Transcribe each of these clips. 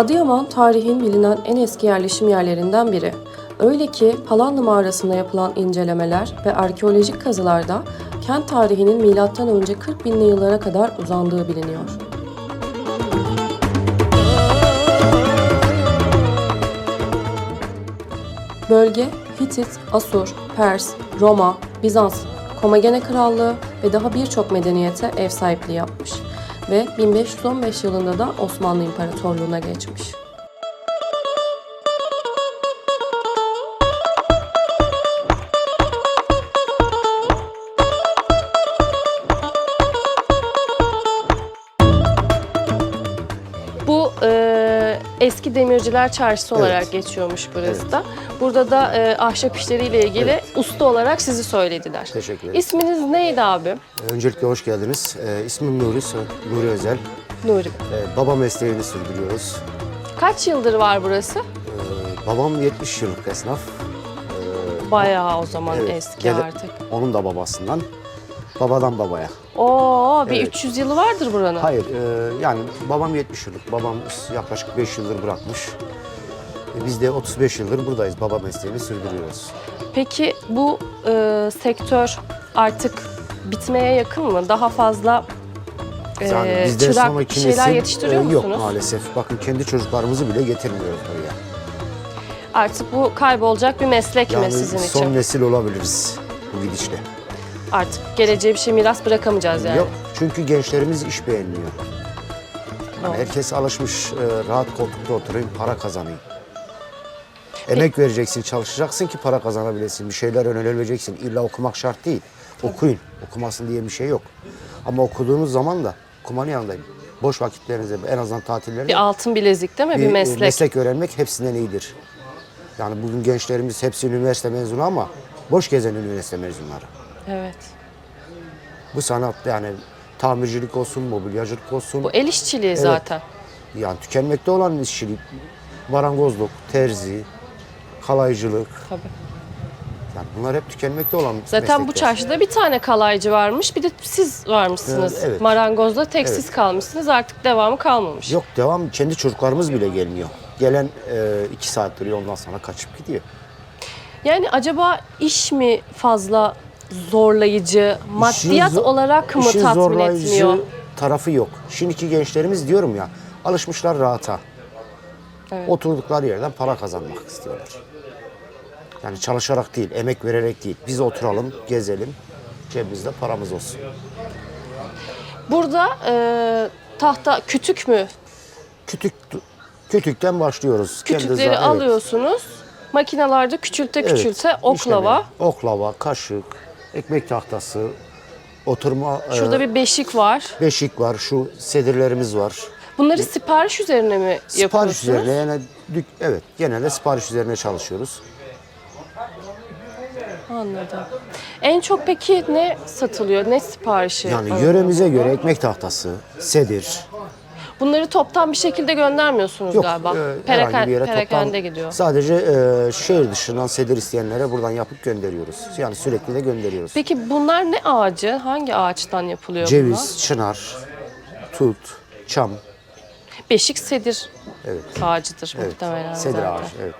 Adıyaman tarihin bilinen en eski yerleşim yerlerinden biri. Öyle ki Palanlı mağarasında yapılan incelemeler ve arkeolojik kazılarda kent tarihinin M.Ö. 40 binli yıllara kadar uzandığı biliniyor. Bölge Hitit, Asur, Pers, Roma, Bizans, Komagene Krallığı ve daha birçok medeniyete ev sahipliği yapmış ve 1515 yılında da Osmanlı İmparatorluğu'na geçmiş. E, eski demirciler çarşısı Evet. olarak geçiyormuş burası da. Burada da e, ahşap işleriyle ilgili usta olarak sizi söylediler. Teşekkür ederim. İsminiz neydi abi? Öncelikle hoş geldiniz. Ee, ismim Nuri, Nuri Özel. Nuri. Ee, baba mesleğini sürdürüyoruz. Kaç yıldır var burası? Ee, babam 70 yıllık esnaf. Bayağı o zaman Evet, eski dede- artık. Onun da babasından. Babadan babaya. Oo, bir Evet. 300 yılı vardır buranın. Hayır, e, yani babam 70 yıllık. Babam yaklaşık 5 yıldır bırakmış. E, Biz de 35 yıldır buradayız. Baba mesleğini sürdürüyoruz. Peki bu e, sektör artık bitmeye yakın mı? Daha fazla e, Yani bizden çırak sonraki şeyler nesil, yetiştiriyor e, musunuz? Yok maalesef. Bakın kendi çocuklarımızı bile getirmiyoruz buraya. Artık bu kaybolacak bir meslek mi Yani sizin son için? nesil olabiliriz bu gidişle. Artık geleceğe bir şey miras bırakamayacağız yani. Yok çünkü gençlerimiz iş beğenmiyor. Yani Doğru. herkes alışmış e, rahat koltukta oturayım, para kazanayım. Emek vereceksin, çalışacaksın ki para kazanabilesin. Bir şeyler öğrenebileceksin. İlla okumak şart değil. Okuyun. Okumasın diye bir şey yok. Ama okuduğunuz zaman da okumanın yanındayım. Boş vakitlerinizde en azından tatillerde Bir altın bilezik değil mi? Bir, bir, meslek. meslek öğrenmek hepsinden iyidir. Yani bugün gençlerimiz hepsi üniversite mezunu ama boş gezen üniversite mezunları. Evet. Bu sanat yani tamircilik olsun, mobilyacılık olsun. Bu el işçiliği zaten. Yani tükenmekte olan işçilik, marangozluk, terzi, kalaycılık. Tabii. Yani bunlar hep tükenmekte olan Zaten bu meslekler. çarşıda bir tane kalaycı varmış. Bir de siz varmışsınız. Evet, evet. Marangozda tek siz Evet. kalmışsınız. Artık devamı kalmamış. Yok devam kendi çocuklarımız bile gelmiyor. Gelen e, iki saat duruyor ondan sonra kaçıp gidiyor. Yani acaba iş mi fazla zorlayıcı, maddiyat İşin zo- olarak mı işin tatmin zorlayıcı etmiyor? tarafı yok. Şimdiki gençlerimiz diyorum ya alışmışlar rahata. Evet. Oturdukları yerden para kazanmak istiyorlar. Yani çalışarak değil, emek vererek değil. Biz oturalım, gezelim, cebimizde paramız olsun. Burada e, tahta kütük mü? Kütük kütükten başlıyoruz. Kendi Kütükleri za- evet. alıyorsunuz. Makinalarda küçülte Evet, küçülte oklava. işleme. Oklava, kaşık, ekmek tahtası, oturma e, Şurada bir beşik var. beşik var, şu sedirlerimiz var. Bunları sipariş üzerine mi Sipariş yapıyorsunuz? üzerine yani dük- evet genelde sipariş üzerine çalışıyoruz. Anladım. En çok peki ne satılıyor? Ne siparişi? Yani alınıyor? yöremize göre ekmek tahtası, sedir. Bunları toptan bir şekilde göndermiyorsunuz Yok galiba. e, herhangi bir yere perakende toptan gidiyor. sadece e, şehir dışından sedir isteyenlere buradan yapıp gönderiyoruz. Yani sürekli de gönderiyoruz. Peki bunlar ne ağacı? Hangi ağaçtan yapılıyor Ceviz, çınar, tut, çam. Beşik sedir Evet. ağacıdır Evet. muhtemelen Sedir zaten. ağacı, evet.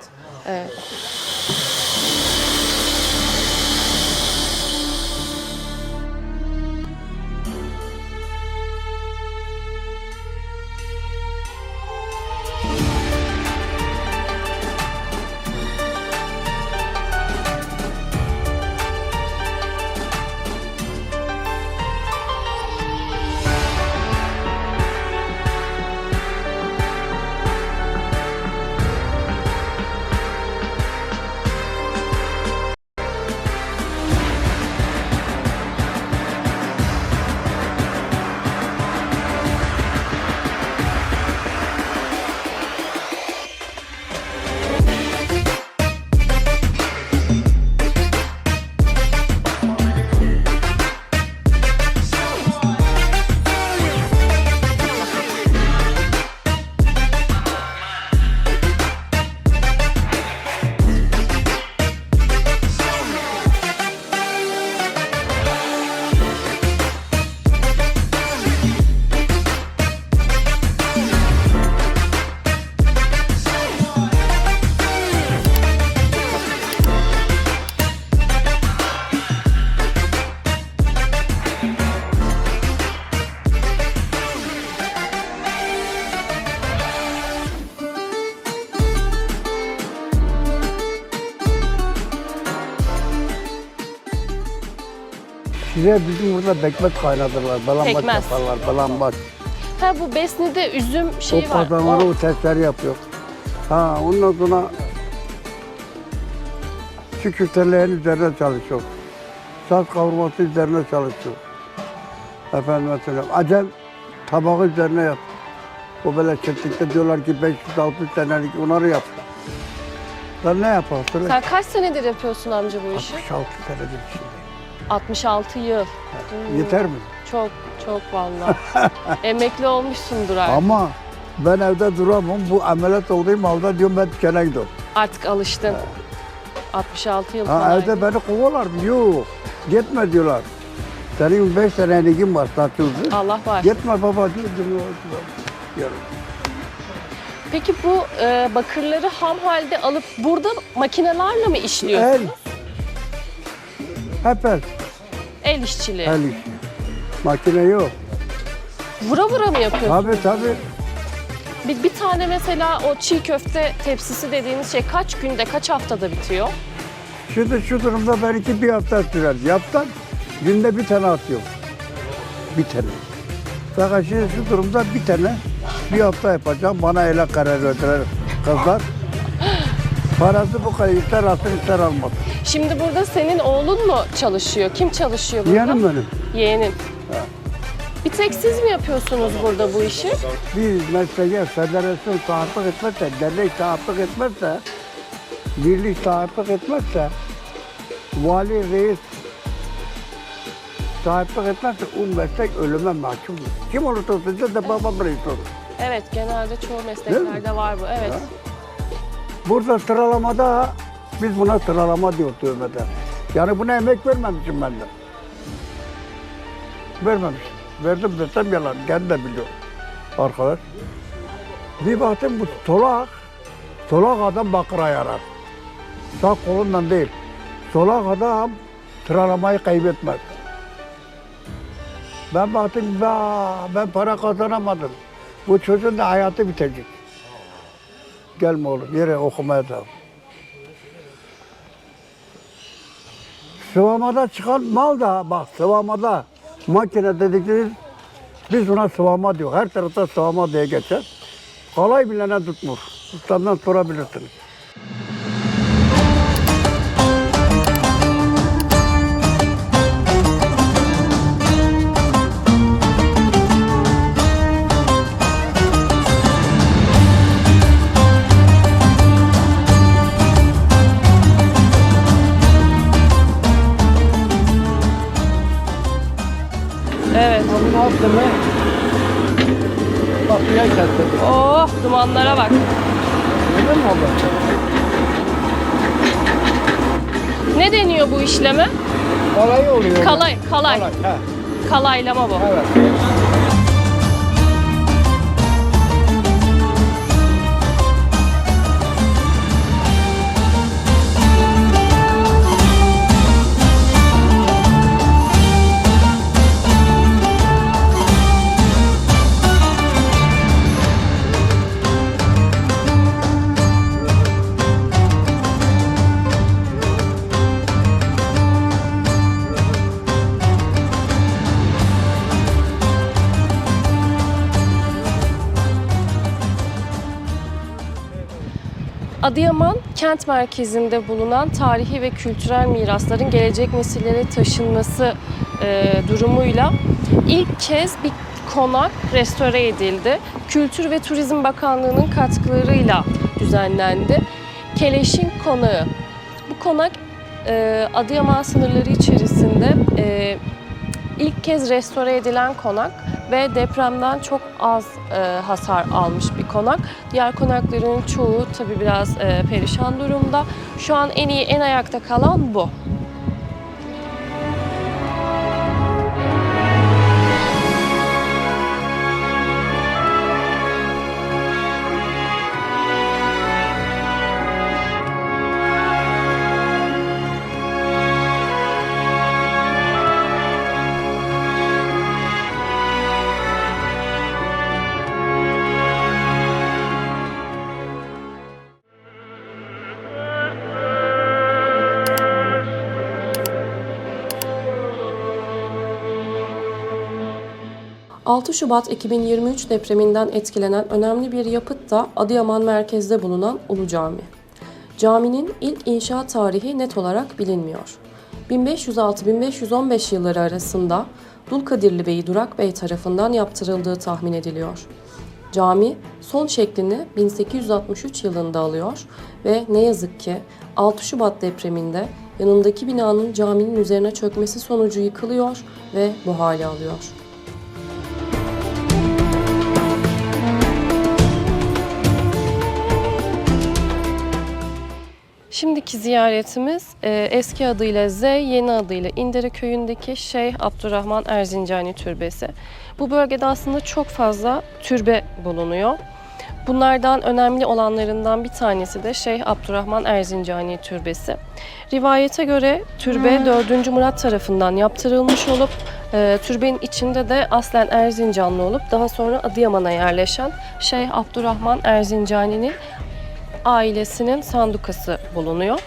Evet. Size bizim burada bekmet kaynatırlar. Balambaç Pekmez. yaparlar. Balambaç. Ha bu Besni'de üzüm şeyi o var. kazanları O- o testleri yapıyor. Ha ondan sonra şu köftelerin üzerine çalışıyor. Saz kavurması üzerine çalışıyor. Efendim söyleyeyim. Acem tabağı üzerine yap. O böyle çiftlikte diyorlar ki 500-600 senelik onları yap. Sen ne yaparsın? Sen kaç senedir yapıyorsun amca bu işi? 66 senedir şimdi. 66 yıl. Yeter mi? Çok çok vallahi. Emekli olmuşsundur artık. Ama ben evde duramam. Bu ameliyat olayım evde diyorum ben dükkana gidiyorum. Artık alıştın. 66 yıl Ha, falan. evde beni kovarlar. Yok. Gitme diyorlar. Senin beş seneliğin var statüsü. Allah var. Gitme baba diyor. diyor. Peki bu e, bakırları ham halde alıp burada makinelerle mi işliyorsun? El. Hep el. El işçiliği. El işi. Makine yok. Vura vura mı yapıyorsun? Tabii tabii. Bir, bir tane mesela o çiğ köfte tepsisi dediğiniz şey kaç günde, kaç haftada bitiyor? Şimdi şu durumda belki bir hafta sürer. Yaptan günde bir tane atıyorum. Bir tane. Fakat şimdi şu durumda bir tane bir hafta yapacağım. Bana ele karar verdiler kızlar. Parası bu kadar ister alsın ister almasın. Şimdi burada senin oğlun mu çalışıyor? Kim çalışıyor burada? Yeğenim benim. Yeğenin. Bir tek siz mi yapıyorsunuz burada bu işi? Bir mesleğe federasyon tahakkuk etmezse, dernek tahakkuk etmezse, birlik tahakkuk etmezse, vali, reis tahakkuk etmezse o meslek ölüme mahkumdur. Kim olursa olsun de babam reis olur. Evet, genelde çoğu mesleklerde var bu. Evet. Burada sıralamada biz buna sıralama diyor tövbede. Yani buna emek vermemişim ben de. Vermemişim. Verdim desem yalan. Kendi de biliyor arkadaş. Bir baktım bu solak. Solak adam bakıra yarar. Sağ kolundan değil. Solak adam sıralamayı kaybetmez. Ben baktım "Vah, ben para kazanamadım. Bu çocuğun da hayatı bitecek. Gelme oğlum yere okumaya da. Sıvamada çıkan mal da bak sıvamada makine dedikleri biz buna sıvama diyor. Her tarafta sıvama diye geçer. Kolay bilene tutmuş. Ustamdan sorabilirsiniz. Evet. Onun altını kapıya kestim. Oh, dumanlara bak. Neden mi abla? Ne deniyor bu işleme? Kolay oluyor. Kalay, kalay. Kolay. he, Kalaylama bu. Evet. Adıyaman kent merkezinde bulunan tarihi ve kültürel mirasların gelecek nesillere taşınması e, durumuyla ilk kez bir konak restore edildi. Kültür ve Turizm Bakanlığı'nın katkılarıyla düzenlendi. Keleşin Konağı. Bu konak e, Adıyaman sınırları içerisinde e, ilk kez restore edilen konak ve depremden çok az e, hasar almış bir konak. Diğer konakların çoğu tabii biraz e, perişan durumda. Şu an en iyi, en ayakta kalan bu. 6 Şubat 2023 depreminden etkilenen önemli bir yapıt da Adıyaman merkezde bulunan Ulu Cami. Caminin ilk inşaat tarihi net olarak bilinmiyor. 1506-1515 yılları arasında Dulkadirli Bey Durak Bey tarafından yaptırıldığı tahmin ediliyor. Cami son şeklini 1863 yılında alıyor ve ne yazık ki 6 Şubat depreminde yanındaki binanın caminin üzerine çökmesi sonucu yıkılıyor ve bu hale alıyor. Şimdiki ziyaretimiz e, eski adıyla Z, yeni adıyla İndere köyündeki Şeyh Abdurrahman Erzincani Türbesi. Bu bölgede aslında çok fazla türbe bulunuyor. Bunlardan önemli olanlarından bir tanesi de Şeyh Abdurrahman Erzincani Türbesi. Rivayete göre türbe 4. Murat tarafından yaptırılmış olup e, türbenin içinde de aslen Erzincanlı olup daha sonra Adıyaman'a yerleşen Şeyh Abdurrahman Erzincani'nin ailesinin sandukası bulunuyor.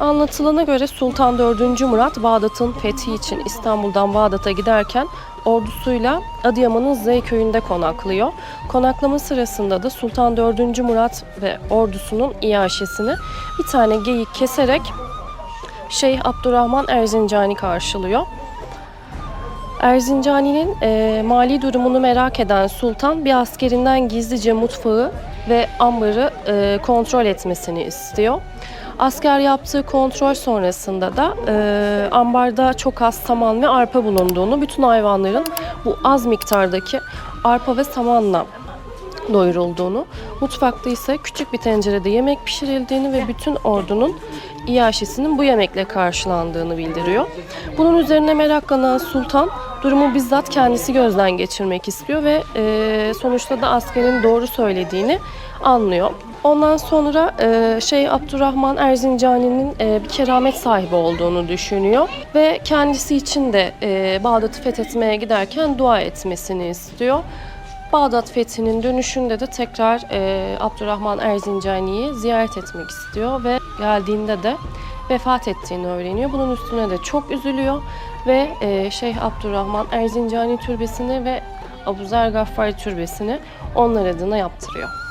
Anlatılana göre Sultan 4. Murat Bağdat'ın fethi için İstanbul'dan Bağdat'a giderken ordusuyla Adıyaman'ın Z köyünde konaklıyor. Konaklama sırasında da Sultan 4. Murat ve ordusunun iaşesini bir tane geyik keserek Şeyh Abdurrahman Erzincani karşılıyor. Erzincani'nin e, mali durumunu merak eden sultan bir askerinden gizlice mutfağı ve ambarı e, kontrol etmesini istiyor. Asker yaptığı kontrol sonrasında da e, ambarda çok az saman ve arpa bulunduğunu, bütün hayvanların bu az miktardaki arpa ve samanla doyurulduğunu, mutfakta ise küçük bir tencerede yemek pişirildiğini ve bütün ordunun iaşesinin bu yemekle karşılandığını bildiriyor. Bunun üzerine meraklanan sultan durumu bizzat kendisi gözden geçirmek istiyor ve e, sonuçta da askerin doğru söylediğini anlıyor. Ondan sonra e, şey Abdurrahman Erzincani'nin e, bir keramet sahibi olduğunu düşünüyor ve kendisi için de e, Bağdat'ı fethetmeye giderken dua etmesini istiyor. Bağdat fethinin dönüşünde de tekrar e, Abdurrahman Erzincani'yi ziyaret etmek istiyor ve geldiğinde de vefat ettiğini öğreniyor. Bunun üstüne de çok üzülüyor ve e, Şeyh Abdurrahman Erzincani Türbesi'ni ve Abu Zer Gaffari Türbesi'ni onlar adına yaptırıyor.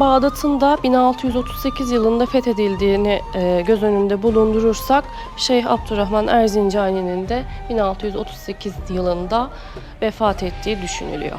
Bağdat'ın da 1638 yılında fethedildiğini e, göz önünde bulundurursak Şeyh Abdurrahman Erzincani'nin de 1638 yılında vefat ettiği düşünülüyor.